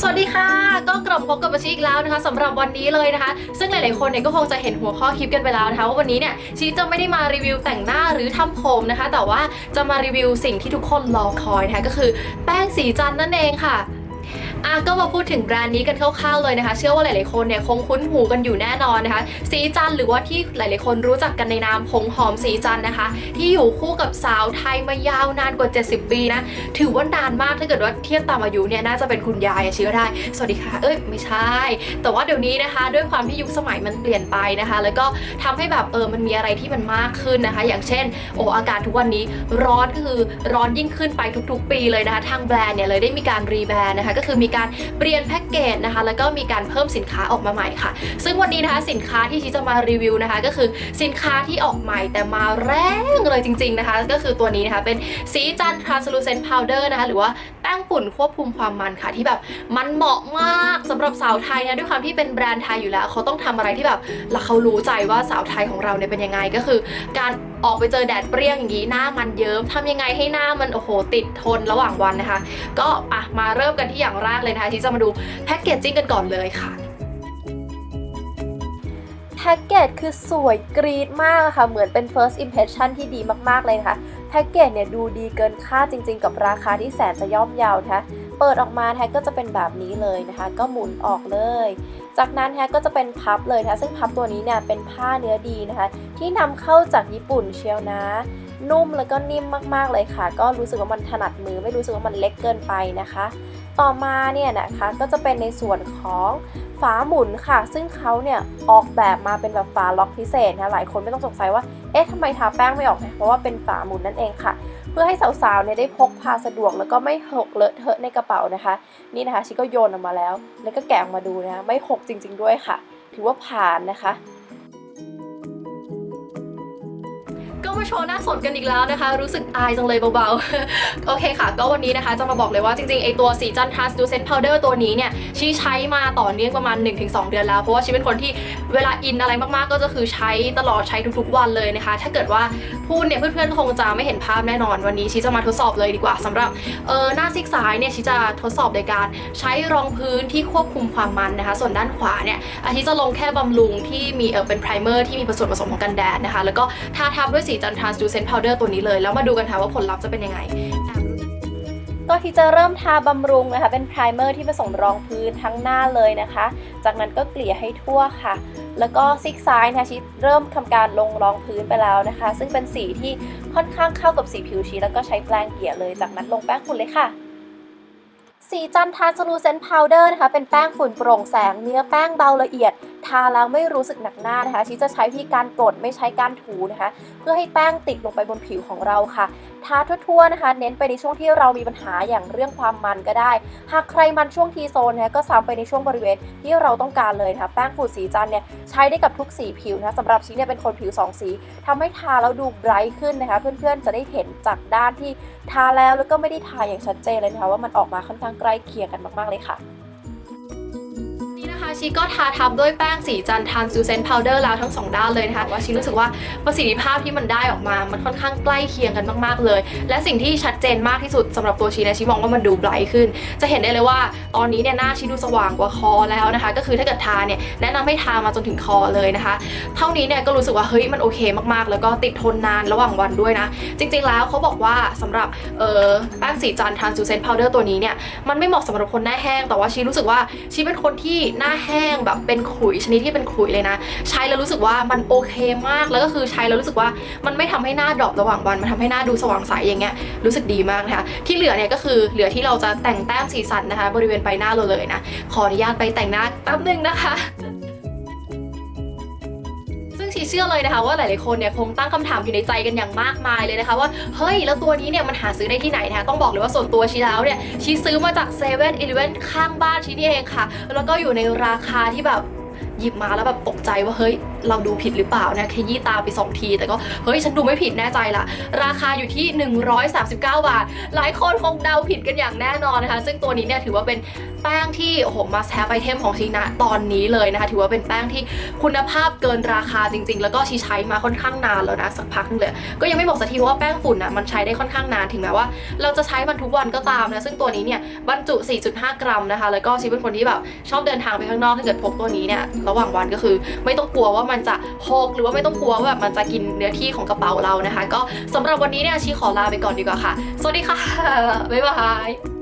สวัสดีค่ะ ก็กลับพบกับปชีอีกแล้วนะคะสำหรับวันนี้เลยนะคะ ซึ่งหลาย ๆ คนเนี่ยก็คงจะเห็นหัวข้อคลิปกันไปแล้วนะคะว่าวันนี้เนี่ยชีจะไม่ได้มารีวิวแต่งหน้าหรือทำผมนะคะ แต่ว่าจะมารีวิวสิ่งที่ทุกคนรอคอยนะคะก็คือแป้งสีจันนั่นเองค่ะ อะก็มาพูดถึงแบรนด์นี้กันคร่าวๆเลยนะคะ เชื่อว่าหลายๆคนเนี่ยคงคุ้นหูกันอยู่แน่นอนนะคะ สีจันหรือว่าที่หลายๆคนรู้จักกันในนามผงหอมสีจันนะคะ ที่อยู่คู่กับสาวไทยมายาวนานกว่า 70 ปีนะ ถือว่านานมากถ้าเกิดว่าเทียบตามอายุเนี่ยน่าจะเป็นคุณยายเชื่อได้ สวัสดีค่ะ เอ้ยไม่ใช่ แต่ว่าเดี๋ยวนี้นะคะ ด้วยความที่ยุคสมัยมันเปลี่ยนไปนะคะ แล้วก็ทำให้แบบเออมันมีอะไรที่มันมากขึ้นนะคะ อย่างเช่น โอ้อากาศทุกวันนี้ร้อนก็คือร้อนยิ่งขึ้นไปทุก ๆ ปีเลยนะคะ ทางแบรนด์เนี่ยเลยได้มีการรีแบรนด์นะคะก็คือมีการเปลี่ยนแพ็กเกจนะคะ แล้วก็มีการเพิ่มสินค้าออกมาใหม่ค่ะ ซึ่งวันนี้นะคะสินค้าที่ชิจะมารีวิวนะคะ ก็คือสินค้าที่ออกใหม่แต่มาแรงเลยจริง ๆนะคะ ก็คือตัวนี้นะคะเป็นสีจันทร์ translucent powder นะคะหรือว่า งฝุ่นควบคุมความมันค่ะที่แบบมันเหมาะมากสำหรับสาวไทยนะด้วยความที่เป็นแบรนด์ไทยอยู่แล้ว เขาต้องทำอะไรที่แบบแล้วเขารู้ใจว่าสาวไทยของเราเนี่ยเป็นยังไงก็คือ การออกไปเจอแดดเปรี้ยงอย่างนี้หน้ามันเยิ้มทำยังไงให้หน้ามันโอ้โหติดทนระหว่างวันนะคะ ก็อะมาเริ่มกันที่อย่างแรกเลยนะคะที่จะมาดูแพ็กเกจจิ้งกันก่อนเลยค่ะแพ็กเกจคือสวยกรีดมากค่ะ เหมือนเป็น first impression ที่ดีมาก ๆ เลยนะคะ พ็กเกจเนี่ยดูดีเกินค่าจริง ๆ กับราคาที่แสนจะย่อมเยาวนะคะ เปิดออกมาแท็กก็จะเป็นแบบนี้เลยนะคะ ก็หมุนออกเลยจากนั้นแท็กก็จะเป็นพับเลยนะคะซึ่งพับตัวนี้เนี่ยเป็นผ้าเนื้อดีนะคะ ที่นำเข้าจากญี่ปุ่นเชียวนะ นุ่มแล้วก็นิ่มมากๆเลยค่ะ ก็รู้สึกว่ามันถนัดมือไม่รู้สึกว่ามันเล็กเกินไปนะคะ ต่อมาเนี่ยนะคะก็จะเป็นในส่วนของฝาหมุนค่ะ ซึ่งเขาเนี่ยออกแบบมาเป็นแบบฝาล็อกพิเศษนะหลายคนไม่ต้องสงสัยว่าเอ๊ะทำไมทาแป้งไม่ออกนะเพราะว่าเป็นฝาหมุนนั่นเองค่ะเพื่อให้สาวๆ เนี่ยได้พกพาสะดวกแล้วก็ไม่หกเลอะเทอะในกระเป๋านะคะ นี่นะคะชิก็โยนออกมาแล้ว แล้วก็แกะออกมาดูนะคะไม่หกจริง ๆ ด้วยค่ะ ถือว่าผ่านนะคะ ก็มาโชว์หน้าสดกันอีกแล้วนะคะ รู้สึกอายจังเลยเบาๆ โอเคค่ะ ก็วันนี้นะคะจะมาบอกเลยว่าจริงๆ ไอตัวสีจันทรัสดูเซนพาวเดอร์ตัวนี้เนี่ยชีใช้มาต่อเนื่องประมาณ 1-2 เดือนแล้ว เพราะว่าชีเป็นคนที่เวลาอินอะไรมากๆ ก็จะคือใช้ตลอดใช้ทุกๆวันเลยนะคะ ถ้าเกิดว่าพูดเนี่ยเพื่อนๆคงจะไม่เห็นภาพแน่นอนวันนี้ชีจะมาทดสอบเลยดีกว่าสำหรับเออหน้าซีกซ้ายเนี่ยชีจะทดสอบโดยการใช้รองพื้นที่ควบคุมความมันนะคะ ส่วนด้านขวาเนี่ยอาทิจะลงแค่บำรุงที่มีเออเป็นไพรเมอร์ที่มีผสมผสมของกันแดดนะคะ แล้วก็ทาทับด้วยสีจันทรัสดูเซนต์พาวเดอร์ตัวนี้เลย แล้วมาดูกันค่ะว่าผลลัพธ์จะเป็นยังไง ก็ที่จะเริ่มทาบำรุงนะคะ เป็นไพรเมอร์ที่ผสมรองพื้นทั้งหน้าเลยนะคะ จากนั้นก็เกลี่ยให้ทั่วค่ะ แล้วก็ซิกซ้ายนะคะชิเริ่มทำการลงรองพื้นไปแล้วนะคะ ซึ่งเป็นสีที่ค่อนข้างเข้ากับสีผิวชีแล้วก็ใช้แปรงเกลี่ยเลย จากนั้นลงแป้งฝุ่นเลยค่ะสีจันทาสลูเซนพาวเดอร์นะคะ เป็นแป้งฝุ่นโปร่งแสงเนื้อแป้งเบาละเอียด ทาแล้วไม่รู้สึกหนักหน้านะคะชิจะใช้วิธีการกดไม่ใช้การถูนะคะ เพื่อให้แป้งติดลงไปบนผิวของเราค่ะ ทาทั่วๆนะคะ เน้นไปในช่วงที่เรามีปัญหาอย่างเรื่องความมันก็ได้ หากใครมันช่วงทีโซนนะคะก็ซ้ำไปในช่วงบริเวณที่เราต้องการเลยนะคะแป้งฝุ่นสีจันเนี่ยใช้ได้กับทุกสีผิวนะะสำหรับชิเนี่ยเป็นคนผิวสองสีทำให้ทาแล้วดูไบรท์ขึ้นนะคะ เพื่อนๆจะได้เห็นจากด้านที่ทาแล้วแล้วก็ไม่ได้ทาอย่างชัดเจนเลยนะคะว่ามันออกมาค่อนข้างใกล้เคียงกันมากๆเลยค่ะ ชีก็ทาทับด้วยแป้งสีจันทานซูเซนพาวเดอร์แล้วทั้งสองด้านเลยนะคะว่าชีรู้สึกว่าประสิทธิภาพที่มันได้ออกมา มันค่อนข้างใกล้เคียงกันมากๆเลย และสิ่งที่ชัดเจนมากที่สุดสำหรับตัวชีนี่ยชีมองว่ามันดูไบรท์ขึ้น จะเห็นได้เลยว่าตอนนี้เนี่ยหน้าชีดูสว่างกว่าคอแล้วนะคะ ก็คือถ้าเกิดทาเนี่ยแนะนำให้ทามาจนถึงคอเลยนะคะ เท่านี้เนี่ยก็รู้สึกว่าเฮ้ยมันโอเคมากๆ แล้วก็ติดทนนานระหว่างวันด้วยนะ จริงๆแล้วเขาบอกว่าสำหรับเอ่อแป้งสีจันทานซูเซนพาวเดอร์ตัวนี้เนี่ยมันไม่เหมาะสำหรับคนหน้าแห้งแต่ว่าชีรู้สึกว่าชีเป็นคนที่หน้าแห้งแบบเป็นขุยชนิดที่เป็นขุยเลยนะ ใช้แล้วรู้สึกว่ามันโอเคมากแล้วก็คือใช้แล้วรู้สึกว่ามันไม่ทำให้หน้าดรอประหว่างวันมันทำให้หน้าดูสว่างใสอย่างเงี้ยรู้สึกดีมากนะคะที่เหลือเนี่ยก็คือเหลือที่เราจะแต่งแต้มสีสันนะคะ บริเวณใบหน้าเราเลยนะขออนุญาตไปแต่งหน้าแป๊บนึงนะคะ เชื่อเลยนะคะว่าหลายๆคนเนี่ยคงตั้งคำถามอยู่ในใจกันอย่างมากมายเลยนะคะว่าเฮ้ยแล้วตัวนี้เนี่ยมันหาซื้อได้ที่ไหนนะคะต้องบอกเลยว่าส่วนตัวชีแล้วเนี่ยชีซื้อมาจากเซเว่นอีเลฟเว่นข้างบ้านชีนี่เองค่ะ แล้วก็อยู่ในราคาที่แบบหยิบมาแล้วแบบตกใจว่าเฮ้ยเราดูผิดหรือเปล่านะขยี้ตาไปสองที แต่ก็เฮ้ยฉันดูไม่ผิดแน่ใจละราคาอยู่ที่ 139 บาท หลายคนคงเดาผิดกันอย่างแน่นอนนะคะ ซึ่งตัวนี้เนี่ยถือว่าเป็นแป้งที่โอ้โหมาแซฟไอเทมของชีนะตอนนี้เลยนะคะ ถือว่าเป็นแป้งที่คุณภาพเกินราคาจริง ๆ แล้วก็ชีใช้มาค่อนข้างนานแล้วนะสักพักนึงเลยก็ยังไม่บอกสักทีว่าแป้งฝุ่นอะมันใช้ได้ค่อนข้างนานถึงแม้ว่า เราจะใช้มันทุกวันก็ตามนะซึ่งตัวนี้เนี่ยบรรจุ 4.5 กรัมนะคะ แล้วก็ชีเป็นคนที่แบบชอบเดินทางไปข้างนอกถ้าเกิดพกตัวนี้เนี่ยระหว่างวันก็คือ ไม่ต้องกลัวว่ามันจะหกหรือว่าไม่ต้องกลัวว่าแบบมันจะกินเนื้อที่ของกระเป๋าเรานะคะ ก็สำหรับวันนี้เนี่ยชีขอลาไปก่อนดีกว่าค่ะ สวัสดีค่ะบ๊ายบาย